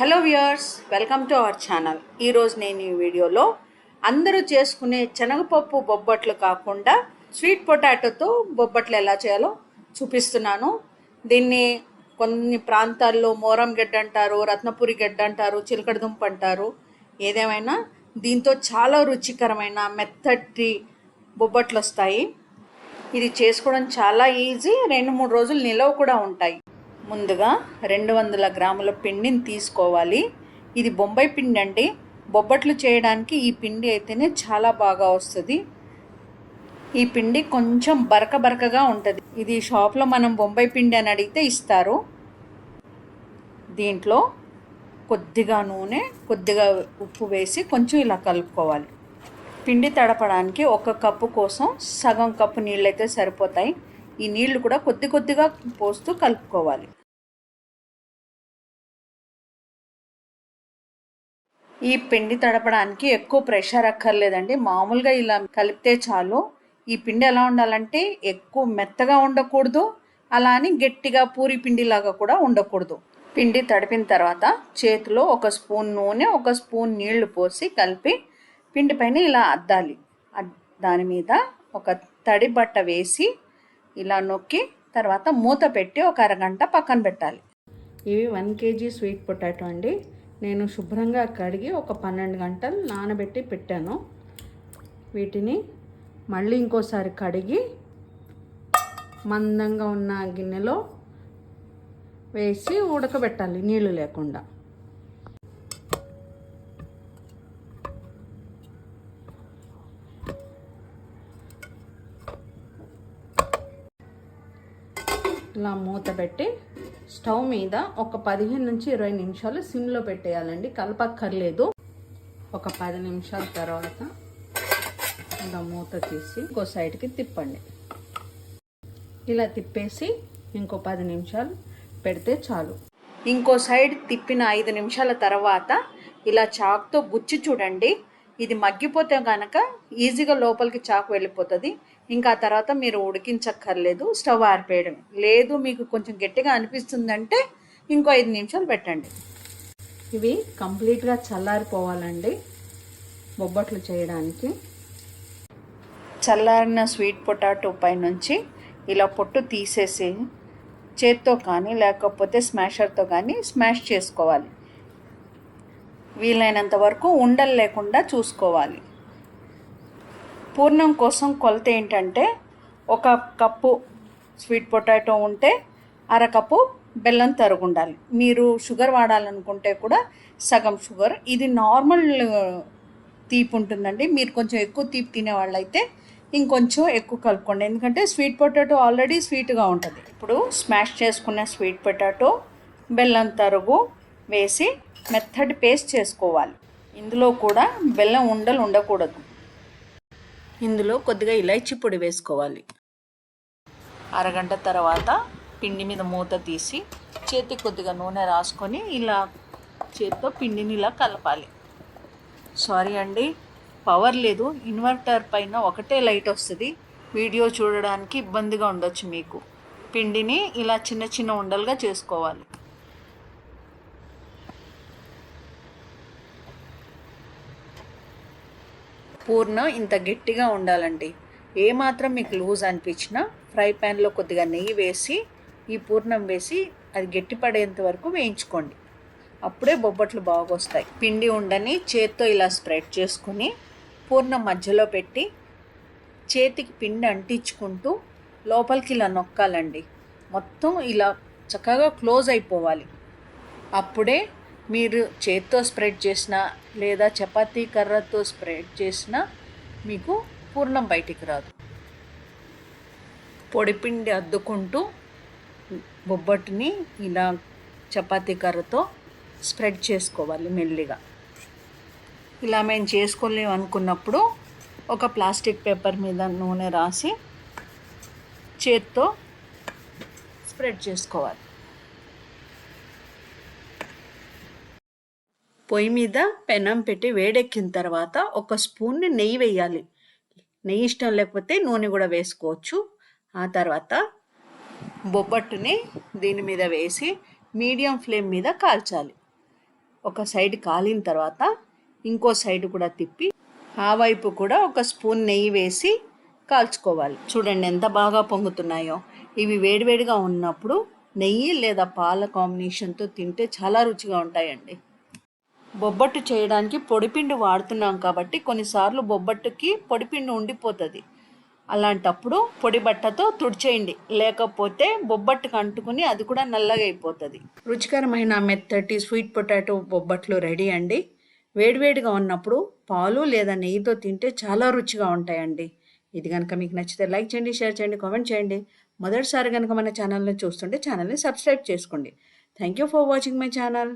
Hello viewers welcome to our channel. ఈరోజు నేను ఈ వీడియోలో అందరూ చేసుకునే శనగపప్పు బొబ్బట్లు కాకుండా స్వీట్ పొటాటోతో బొబ్బట్లు ఎలా చేయాలో చూపిస్తున్నాను. దీన్ని కొన్ని ప్రాంతాల్లో మోరం గడ్డ అంటారు రత్నపురి గడ్డ అంటారు చిలకడదుంప అంటారు. ఏదేమైనా దీంతో చాలా రుచికరమైన మెత్తటి బొబ్బట్లు వస్తాయి. ఇది చేసుకోవడం చాలా ఈజీ. రెండు మూడు రోజులు నిలవ కూడా ఉంటాయి. ముందుగా రెండు వందల గ్రాముల పిండిని తీసుకోవాలి. ఇది బొంబాయి పిండి అండి. బొబ్బట్లు చేయడానికి ఈ పిండి అయితేనే చాలా బాగా వస్తుంది. ఈ పిండి కొంచెం బరక బరకగా ఉంటుంది. ఇది షాప్లో మనం బొంబాయి పిండి అని అడిగితే ఇస్తారు. దీంట్లో కొద్దిగా నూనె కొద్దిగా ఉప్పు వేసి కొంచెం ఇలా కలుపుకోవాలి. పిండి తడపడానికి ఒక కప్పు కోసం సగం కప్పు నీళ్ళు అయితే సరిపోతాయి. ఈ నీళ్ళు కూడా కొద్ది కొద్దిగా పోస్తూ కలుపుకోవాలి. ఈ పిండి తడపడానికి ఎక్కువ ప్రెషర్ అక్కర్లేదండి. మామూలుగా ఇలా కలిపితే చాలు. ఈ పిండి ఎలా ఉండాలంటే ఎక్కువ మెత్తగా ఉండకూడదు. అలా అని గట్టిగా పూరి పిండిలాగా కూడా ఉండకూడదు. పిండి తడిపిన తర్వాత చేతిలో ఒక స్పూన్ నూనె ఒక స్పూన్ నీళ్ళు పోసి కలిపి పిండి పైన ఇలా అద్దాలి. దాని మీద ఒక తడి బట్ట వేసి ఇలా నొక్కి తర్వాత మూత పెట్టి ఒక అరగంట పక్కన పెట్టాలి. ఇవి వన్ కేజీ స్వీట్ పొటాటో అండి. నేను శుభ్రంగా కడిగి ఒక పన్నెండు గంటలు నానబెట్టి పెట్టాను. వీటిని మళ్ళీ ఇంకోసారి కడిగి మందంగా ఉన్న గిన్నెలో వేసి ఉడకబెట్టాలి నీళ్ళు లేకుండా. ఇలా మూత పెట్టి స్టవ్ మీద ఒక పదిహేను నుంచి ఇరవై నిమిషాలు సిమ్లో పెట్టేయాలండి. కలపక్కర్లేదు. ఒక పది నిమిషాల తర్వాత ఇలా మూత తీసి ఇంకో సైడ్కి తిప్పండి. ఇలా తిప్పేసి ఇంకో పది నిమిషాలు పెడితే చాలు. ఇంకో సైడ్ తిప్పిన ఐదు నిమిషాల తర్వాత ఇలా చాక్తో గుచ్చి చూడండి. ఇది మగ్గిపోతే కనుక ఈజీగా లోపలికి చాకు వెళ్ళిపోతుంది. ఇంకా ఆ తర్వాత మీరు ఉడికించక్కర్లేదు స్టవ్ ఆరిపేయడమే లేదు మీకు కొంచెం గట్టిగా అనిపిస్తుందంటే ఇంకో ఐదు నిమిషాలు పెట్టండి. ఇవి కంప్లీట్గా చల్లారిపోవాలండి బొబ్బట్లు చేయడానికి. చల్లారిన స్వీట్ పొటాటో పైనుంచి ఇలా పొట్టు తీసేసి చేత్తో కానీ లేకపోతే స్మాషర్తో కానీ స్మాష్ చేసుకోవాలి. వీలైనంత వరకు ఉండలు లేకుండా చూసుకోవాలి. పూర్ణం కోసం కొలత ఏంటంటే ఒక కప్పు స్వీట్ పొటాటో ఉంటే అరకప్పు బెల్లం తరుగు ఉండాలి. మీరు షుగర్ వాడాలనుకుంటే కూడా సగం షుగర్. ఇది నార్మల్ తీపి ఉంటుందండి. మీరు కొంచెం ఎక్కువ తీపి తినే వాళ్ళైతే ఇంకొంచెం ఎక్కువ కలుపుకోండి. ఎందుకంటే స్వీట్ పొటాటో ఆల్రెడీ స్వీట్గా ఉంటుంది. ఇప్పుడు స్మాష్ చేసుకున్న స్వీట్ పొటాటో బెల్లం తరుగు వేసి మెథడ్ పేస్ట్ చేసుకోవాలి. ఇందులో కూడా బెల్లం ఉండలు ఉండకూడదు. ఇందులో కొద్దిగా ఇలైచి పొడి వేసుకోవాలి. అరగంట తర్వాత పిండి మీద మూత తీసి చేతి కొద్దిగా నూనె రాసుకొని ఇలా చేతితో పిండిని ఇలా కలపాలి. సారీ అండి పవర్ లేదు. ఇన్వర్టర్ పైన ఒకటే లైట్ వస్తుంది. వీడియో చూడడానికి ఇబ్బందిగా ఉండొచ్చు మీకు. పిండిని ఇలా చిన్న చిన్న ఉండలుగా చేసుకోవాలి. పూర్ణ ఇంత గట్టిగా ఉండాలండి ఏమాత్రం మీకు లూజ్ అనిపించినా ఫ్రై ప్యాన్లో కొద్దిగా నెయ్యి వేసి ఈ పూర్ణం వేసి అది గట్టిపడేంత వరకు వేయించుకోండి. అప్పుడే బొబ్బట్లు బాగొస్తాయి. పిండి ఉండని చేత్తో ఇలా స్ప్రెడ్ చేసుకుని పూర్ణం మధ్యలో పెట్టి చేతికి పిండి అంటించుకుంటూ లోపలికి ఇలా నొక్కాలండి. మొత్తం ఇలా చక్కగా క్లోజ్ అయిపోవాలి. అప్పుడే మీరు చేత్తో స్ప్రెడ్ చేసిన లేదా చపాతీ కర్రతో స్ప్రెడ్ చేసిన మీకు పూర్ణం బయటికి రాదు. పొడిపిండి అద్దుకుంటూ బొబ్బట్టుని ఇలా చపాతీ కర్రతో స్ప్రెడ్ చేసుకోవాలి మెల్లిగా. ఇలా మేము చేసుకోలేము అనుకున్నప్పుడు ఒక ప్లాస్టిక్ పేపర్ మీద నూనె రాసి చేత్తో స్ప్రెడ్ చేసుకోవాలి. పొయ్యి మీద పెనం పెట్టి వేడెక్కిన తర్వాత ఒక స్పూన్ నెయ్యి వేయాలి. నెయ్యి ఇష్టం లేకపోతే నూనె కూడా వేసుకోవచ్చు. ఆ తర్వాత బొబ్బట్టుని దీని మీద వేసి మీడియం ఫ్లేమ్ మీద కాల్చాలి. ఒక సైడ్ కాలిన తర్వాత ఇంకో సైడ్ కూడా తిప్పి ఆ వైపు కూడా ఒక స్పూన్ నెయ్యి వేసి కాల్చుకోవాలి. చూడండి ఎంత బాగా పొంగుతున్నాయో. ఇవి వేడివేడిగా ఉన్నప్పుడు నెయ్యి లేదా పాల కాంబినేషన్తో తింటే చాలా రుచిగా ఉంటాయండి. బొబ్బట్టు చేయడానికి పొడిపిండి వాడుతున్నాం కాబట్టి కొన్నిసార్లు బొబ్బట్టుకి పొడిపిండి ఉండిపోతుంది. అలాంటప్పుడు పొడి బట్టతో తుడిచేయండి. లేకపోతే బొబ్బట్టుకు అంటుకుని అది కూడా నల్లగా అయిపోతుంది. రుచికరమైన మెత్తటి స్వీట్ పొటాటో బొబ్బట్లు రెడీ అండి. వేడివేడిగా ఉన్నప్పుడు పాలు లేదా నెయ్యితో తింటే చాలా రుచిగా ఉంటాయండి. ఇది కనుక మీకు నచ్చితే లైక్ చేయండి షేర్ చేయండి కామెంట్ చేయండి. మొదటిసారి కనుక మన ఛానల్ని చూస్తుంటే ఛానల్ని సబ్స్క్రైబ్ చేసుకోండి. Thank you for watching my channel.